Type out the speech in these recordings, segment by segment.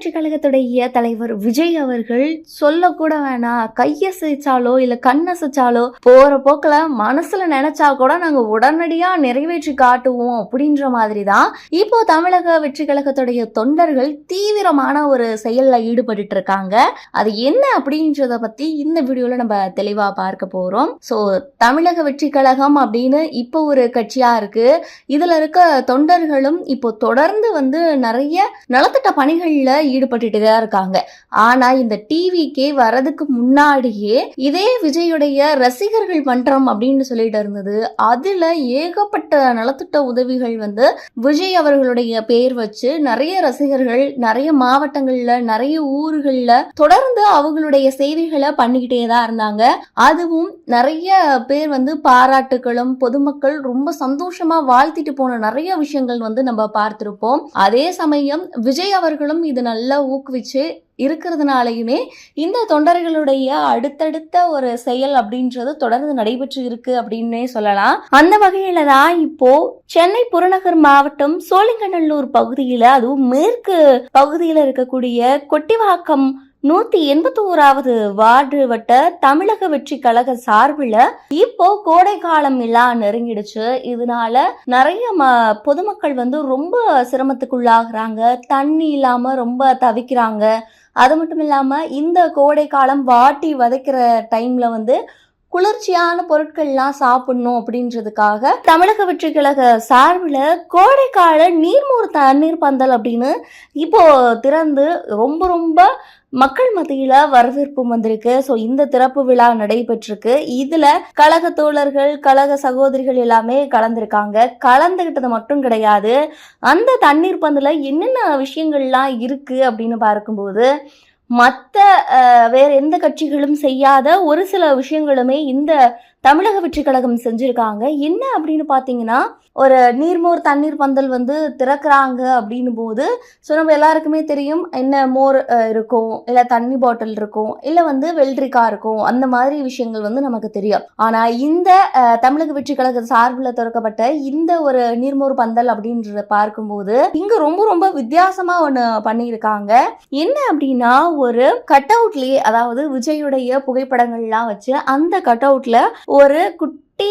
வெற்றி கழகத்துடைய தலைவர் விஜய் அவர்கள் சொல்லக்கூட வேணாம் கையசைச்சாலோ இல்ல கண்ணசைச்சாலோ போற போக்குல மனசுல நினைச்சா கூட நாங்க உடனடியா நிறைவேற்றி காட்டுவோம் அப்படின்ற மாதிரி தான் இப்போ தமிழக வெற்றி கழகத்துடைய தொண்டர்கள் தீவிரமான ஒரு செயல்ல ஈடுபட்டு இருக்காங்க. அது என்ன அப்படின்றத பத்தி இந்த வீடியோல நம்ம தெளிவா பார்க்க போறோம். ஸோ தமிழக வெற்றி கழகம் அப்படின்னு இப்போ ஒரு கட்சியா இருக்கு. இதுல இருக்க தொண்டர்களும் இப்போ தொடர்ந்து வந்து நிறைய நலத்திட்ட பணிகள்ல ஈடுபட்டுட்டு தான் இருக்காங்க. ஆனா இந்த டிவிக்கே வரதுக்கு முன்னாடியே இதே விஜயுடைய ரசிகர்கள் மன்றம் அப்படின்னு சொல்லிட்டு இருந்தது. அதுல ஏகப்பட்ட நலத்திட்ட உதவிகள் வந்து விஜய் அவர்களுடைய பெயர் வச்சு நிறைய ரசிகர்கள் நிறைய மாவட்டங்கள்ல நிறைய ஊர்கள்ல தொடர்ந்து அவங்களுடைய சேவைகளை பண்ணிக்கிட்டே தான் இருந்தாங்க. அதுவும் நிறைய பேர் வந்து பாராட்டுகளும் பொதுமக்கள் ரொம்ப சந்தோஷமா வாழ்த்திட்டு போன நிறைய விஷயங்கள் வந்து நம்ம பார்த்திருப்போம். அதே சமயம் விஜய் அவர்களும் இது நல்ல ஊக்குவிச்சு இருக்கிறதுனாலையுமே இந்த தொண்டர்களுடைய அடுத்தடுத்த ஒரு செயல் அப்படின்றது தொடர்ந்து நடைபெற்று இருக்கு அப்படின்னே சொல்லலாம். அந்த வகையில தான் இப்போ சென்னை புறநகர் மாவட்டம் சோழிங்கநல்லூர் பகுதியில அதுவும் மேற்கு பகுதியில இருக்கக்கூடிய கொட்டிவாக்கம் நூத்தி எண்பத்தி ஓராவது வார்டு வட்ட தமிழக வெற்றி கழக சார்பில் இப்போ கோடை காலம் எல்லாம் நெருங்கிடுச்சு. இதனால நிறைய ம பொதுமக்கள் வந்து ரொம்ப சிரமத்துக்குள்ளாகிறாங்க. தண்ணி இல்லாம ரொம்ப தவிக்கிறாங்க. அது மட்டும் இல்லாம இந்த கோடை காலம் வாட்டி வதைக்கிற டைம்ல வந்து குளிர்ச்சியான பொருட்கள்லாம் சாப்பிடணும் அப்படின்றதுக்காக தமிழக வெற்றி கழக சார்பில் கோடைக்கால நீர்மூர் தண்ணீர் பந்தல் அப்படின்னு இப்போ திறந்து ரொம்ப ரொம்ப மக்கள் மத்தியில வரவேற்பு வந்திருக்கு. ஸோ இந்த திறப்பு விழா நடைபெற்றிருக்கு. இதுல கழக தோழர்கள் கழக சகோதரிகள் எல்லாமே கலந்துருக்காங்க. கலந்துகிட்டது மட்டும் கிடையாது. அந்த தண்ணீர் பந்தில் என்னென்ன விஷயங்கள்லாம் இருக்கு அப்படின்னு பார்க்கும்போது மற்ற வேற எந்த கட்சிகளும் செய்யாத ஒரு சில விஷயங்களுமே இந்த தமிழக வெற்றி கழகம் செஞ்சுருக்காங்க. என்ன அப்படின்னு பார்த்தீங்கன்னா ஒரு நீர்மோர் தண்ணீர் பந்தல் வந்து திறக்கிறாங்க அப்படின்னும் போது ஸோ நம்ம எல்லாருக்குமே தெரியும் என்ன மோர் இருக்கும் இல்லை தண்ணி பாட்டில் இருக்கும் இல்லை வந்து வெள்ளரிக்காய் இருக்கும் அந்த மாதிரி விஷயங்கள் வந்து நமக்கு தெரியும். ஆனால் இந்த தமிழக வெற்றி கழக சார்பில் திறக்கப்பட்ட இந்த ஒரு நீர்மோர் பந்தல் அப்படின்றத பார்க்கும்போது இங்க ரொம்ப ரொம்ப வித்தியாசமாக ஒன்று பண்ணியிருக்காங்க. என்ன அப்படின்னா ஒரு கட் அவுட்லேயே அதாவது விஜயுடைய புகைப்படங்கள்லாம் வச்சு அந்த கட் அவுட்ல ஒரு குட்டி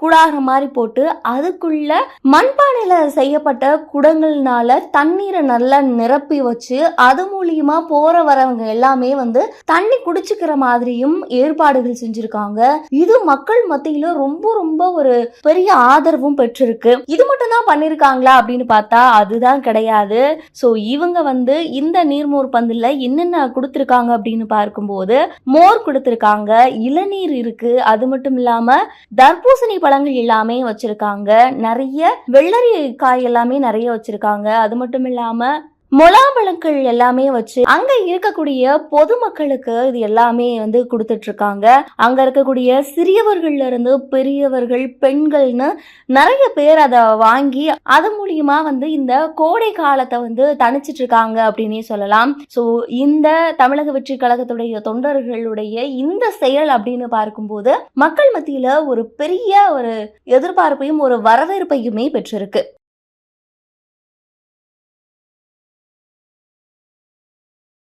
கூடாக மாதிரி போட்டு அதுக்குள்ள மண்பானையில செய்யப்பட்ட குடங்கள்னால தண்ணீரை நல்லா நிரப்பி வச்சு அது மூலியமா போற வரவங்க எல்லாமே வந்து தண்ணி குடிச்சுக்கிற மாதிரியும் ஏற்பாடுகள் செஞ்சிருக்காங்க. இது மக்கள் மத்தியில ரொம்ப ரொம்ப ஒரு பெரிய ஆதரவும் பெற்றிருக்கு. இது மட்டும் தான் பண்ணிருக்காங்களா அப்படின்னு பார்த்தா அதுதான் கிடையாது. ஸோ இவங்க வந்து இந்த நீர்மோர் பந்தில் என்னென்ன கொடுத்துருக்காங்க அப்படின்னு பார்க்கும்போது மோர் கொடுத்துருக்காங்க இளநீர் இருக்கு. அது மட்டும் இல்லாம தர்பூசணி பழங்கள் எல்லாமே வச்சிருக்காங்க. நிறைய வெள்ளரி காய் எல்லாமே நிறைய வச்சிருக்காங்க. அது மட்டும் இல்லாம முலாம்பழங்கள் எல்லாமே வச்சு அங்க இருக்கக்கூடிய பொதுமக்களுக்கு இது எல்லாமே வந்து கொடுத்துட்டு இருக்காங்க அங்க இருக்கக்கூடிய சிறியவர்கள்ல இருந்து பெரியவர்கள் பெண்கள்னு நிறைய பேர் அதை வாங்கி அது மூலியமா வந்து இந்த கோடை காலத்தை வந்து தணிச்சிட்டு இருக்காங்க அப்படின்னே சொல்லலாம். ஸோ இந்த தமிழக வெற்றி கழகத்துடைய தொண்டர்களுடைய இந்த செயல் அப்படின்னு பார்க்கும்போது மக்கள் மத்தியில ஒரு பெரிய ஒரு எதிர்பார்ப்பையும் ஒரு வரவேற்பையுமே பெற்றிருக்கு.